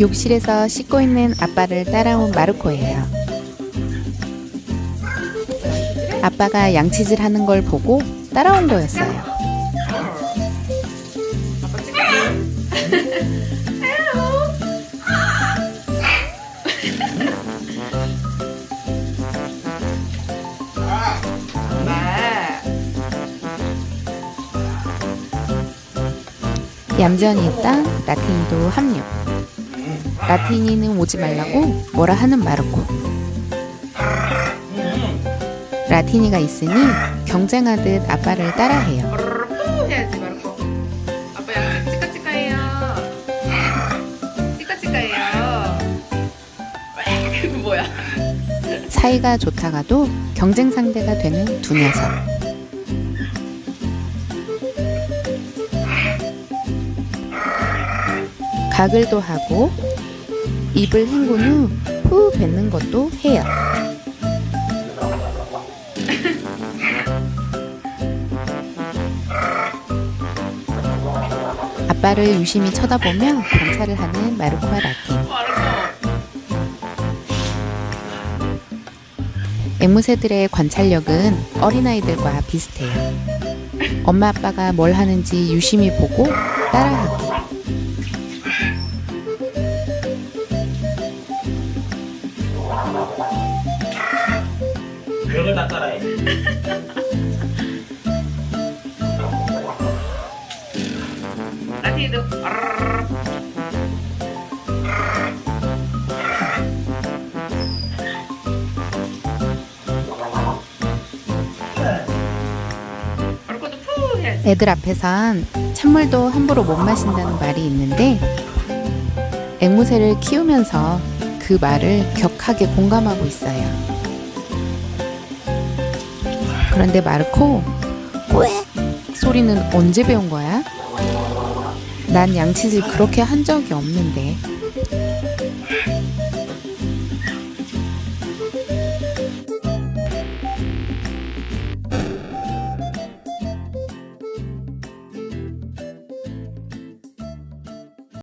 욕실에서 씻고 있는 아빠를 따라온 마르코예요. 아빠가 양치질 하는 걸 보고 따라온 거였어요. 얌전히 있다 라틴이도 합류. 라틴이는 오지 말라고 뭐라 하는 마르코. 라틴이가 있으니 경쟁하듯 아빠를 따라해요. 푸 해야지 마르코 아빠 양치 치카치카해요 치카치카해요 그거 뭐야 사이가 좋다가도 경쟁 상대가 되는 두 녀석. 가글도 하고 입을 헹군 후 후 뱉는 것도 해요. 아빠를 유심히 쳐다보며 관찰을 하는 마르코와 라틴. 앵무새들의 관찰력은 어린아이들과 비슷해요. 엄마 아빠가 뭘 하는지 유심히 보고 따라하기. 벽을 다 해야지 애들 앞에선 찬물도 함부로 못 마신다는 말이 있는데 앵무새를 키우면서 그 말을 격하게 공감하고 있어요. 그런데 마르코, 왜? 소리는 언제 배운 거야? 난 양치질 그렇게 한 적이 없는데.